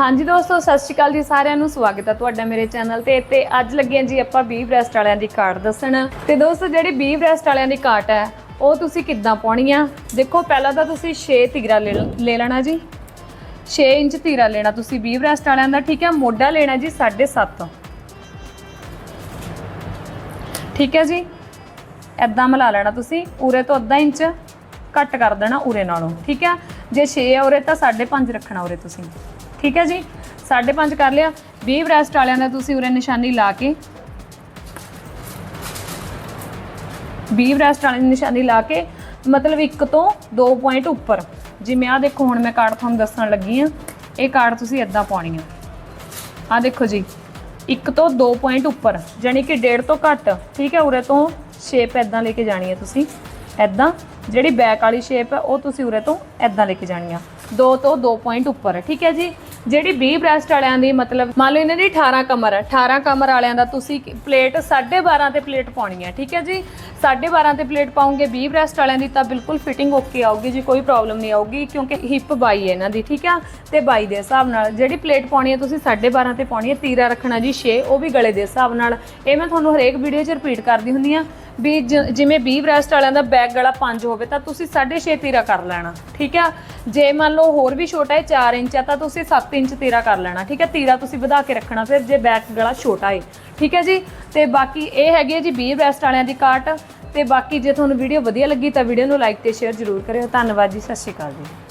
ਹਾਂਜੀ ਦੋਸਤੋ, ਸਤਿ ਸ਼੍ਰੀ ਅਕਾਲ ਜੀ ਸਾਰਿਆਂ ਨੂੰ। ਸਵਾਗਤ ਹੈ ਤੁਹਾਡਾ ਮੇਰੇ ਚੈਨਲ ਤੇ। ਤੇ ਅੱਜ ਲੱਗੇ ਜੀ ਆਪਾਂ ਬੀ ਬ੍ਰੈਸਟ ਵਾਲਿਆਂ ਦੀ ਕਾਟ ਦੱਸਣ। ਤੇ ਦੋਸਤੋ, ਜਿਹੜੀ ਬੀ ਬ੍ਰੈਸਟ ਵਾਲਿਆਂ ਦੀ ਕਾਟ ਹੈ, ਉਹ ਤੁਸੀਂ ਕਿੱਦਾਂ ਪਾਉਣੀ ਆ? ਦੇਖੋ, ਪਹਿਲਾਂ ਤਾਂ ਤੁਸੀਂ 6 ਤੀਰਾ ਲੈ ਲੈ ਲੈਣਾ ਜੀ। 6 ਇੰਚ ਤੀਰਾ ਲੈਣਾ ਤੁਸੀਂ ਬੀ ਬ੍ਰੈਸਟ ਵਾਲਿਆਂ ਦਾ, ਠੀਕ ਹੈ? ਮੋਢਾ ਲੈਣਾ ਜੀ 7.5 ਠੀਕ ਹੈ ਜੀ? ਐਦਾਂ ਮਿਲਾ ਲੈਣਾ ਤੁਸੀਂ, ਉਰੇ ਤੋਂ ਅੱਧਾ ਇੰਚ ਕੱਟ ਕਰ ਦੇਣਾ ਉਰੇ ਨਾਲੋਂ। ਠੀਕ ਹੈ? ਜੇ 6 ਹੈ ਉਰੇ, ਤਾਂ 5.5 ਰੱਖਣਾ ਉਰੇ ਤੁਸੀਂ। ਠੀਕ ਹੈ ਜੀ? 5.5 ਕਰ ਲਿਆ। 20 ਬ੍ਰੈਸਟ ਵਾਲਿਆਂ ਦਾ ਤੁਸੀਂ ਉਰੇ ਨਿਸ਼ਾਨੀ ਲਾ ਕੇ 20 ਬ੍ਰੈਸਟ ਵਾਲੀ ਨਿਸ਼ਾਨੀ ਲਾ ਕੇ, ਮਤਲਬ ਇੱਕ ਤੋਂ 2 ਪੁਆਇੰਟ ਉੱਪਰ। ਜਿਵੇਂ ਆ ਦੇਖੋ, ਹੁਣ ਮੈਂ ਕਾਰਡ ਤੁਹਾਨੂੰ ਦੱਸਣ ਲੱਗੀ ਆ ਇਹ ਕਾਰਡ ਤੁਸੀਂ ਇਦਾਂ ਪਾਉਣੀ ਆ। ਆ ਦੇਖੋ ਜੀ, ਇੱਕ ਤੋਂ 2 ਪੁਆਇੰਟ ਉੱਪਰ ਯਾਨੀ ਕਿ 1.5 ਤੋਂ ਘੱਟ, ਠੀਕ ਹੈ, ਉਰੇ ਤੋਂ ਸ਼ੇਪ ਇਦਾਂ ਲੈ ਕੇ ਜਾਣੀ ਹੈ ਤੁਸੀਂ। ਇਦਾਂ ਜਿਹੜੀ ਬੈਕ ਵਾਲੀ ਸ਼ੇਪ ਹੈ ਉਹ ਤੁਸੀਂ ਉਰੇ ਤੋਂ ਇਦਾਂ ਲੈ ਕੇ ਜਾਣੀ ਆ। 2 ਤੋਂ 2 ਪੁਆਇੰਟ ਉੱਪਰ, ਠੀਕ ਹੈ ਜੀ? ਜਿਹੜੀ 20 ਬ੍ਰੈਸਟ ਵਾਲਿਆਂ ਦੀ ਮਤਲਬ, ਮੰਨ ਲਓ ਇਹਨਾਂ ਦੀ 18 ਕਮਰ ਹੈ 18 ਕਮਰ ਵਾਲਿਆਂ ਦਾ ਤੁਸੀਂ ਪਲੇਟ 12.5 ਤੇ ਪਲੇਟ ਪਾਉਣੀ ਹੈ, ਠੀਕ ਹੈ ਜੀ? 12.5 ਤੇ ਪਲੇਟ ਪਾਉਂਗੇ 20 ਬ੍ਰੈਸਟ ਵਾਲਿਆਂ ਦੀ ਤਾਂ ਬਿਲਕੁਲ ਫਿਟਿੰਗ ਓਕੇ ਆਊਗੀ ਜੀ, ਕੋਈ ਪ੍ਰੋਬਲਮ ਨਹੀਂ ਆਊਗੀ, ਕਿਉਂਕਿ ਹਿਪ ਬਾਈ ਹੈ ਇਹਨਾਂ ਦੀ, ਠੀਕ ਆ ਤੇ ਬਾਈ ਦੇ ਹਿਸਾਬ ਨਾਲ ਜਿਹੜੀ ਪਲੇਟ ਪਾਉਣੀ ਹੈ, ਤੁਸੀਂ 12.5 ਤੇ ਪਾਉਣੀ ਹੈ, ਤੀਰਾ ਰੱਖਣਾ ਜੀ 6 ਉਹ ਵੀ ਗਲੇ ਦੇ ਹਿਸਾਬ ਨਾਲ। ਇਹ ਮੈਂ ਤੁਹਾਨੂੰ ਹਰੇਕ ਵੀਡੀਓ 'ਚ ਰਿਪੀਟ ਕਰਦੀ ਹੁੰਦੀ ਆ ਵੀ ਜ- ਜਿਵੇਂ 20 ਬ੍ਰੈਸਟ ਵਾਲਿਆਂ ਦਾ ਬੈਕ ਗਲਾ 5 ਹੋਵੇ ਤਾਂ ਤੁਸੀਂ 6.5 ਤੀਰਾ ਕਰ ਲੈਣਾ, ਠੀਕ ਆ? ਜੇ ਮੰਨ ਲਓ ਹੋਰ ਵੀ ਛੋਟਾ ਹੈ 4 ਇੰਚ ਆ, ਤਾਂ ਤੁਸੀਂ 7 ਇੰਚ ਤੀਰਾ ਕਰ ਲੈਣਾ, ਠੀਕ ਹੈ ਤੀਰਾ ਤੁਸੀਂ ਵਧਾ ਕੇ ਰੱਖਣਾ, ਫਿਰ ਜੇ ਬੈਕ ਗਲਾ ਛੋਟਾ ਹੈ ਠੀਕ ਹੈ ਜੀ? ਤੇ ਬਾਕੀ ਇਹ ਹੈਗੀ ਹੈ ਜੀ 20 ਬ੍ਰੈਸਟ ਵਾਲਿਆਂ ਦੀ ਕਾਟ ਤੇ ਬਾਕੀ ਜੇ ਤੁਹਾਨੂੰ ਵੀਡੀਓ ਵਧੀਆ ਲੱਗੀ ਤਾਂ ਵੀਡੀਓ ਨੂੰ ਲਾਈਕ ਤੇ ਸ਼ੇਅਰ ਜ਼ਰੂਰ ਕਰਿਓ। ਧੰਨਵਾਦ ਜੀ, ਸਤਿ ਸ਼੍ਰੀ ਅਕਾਲ ਜੀ।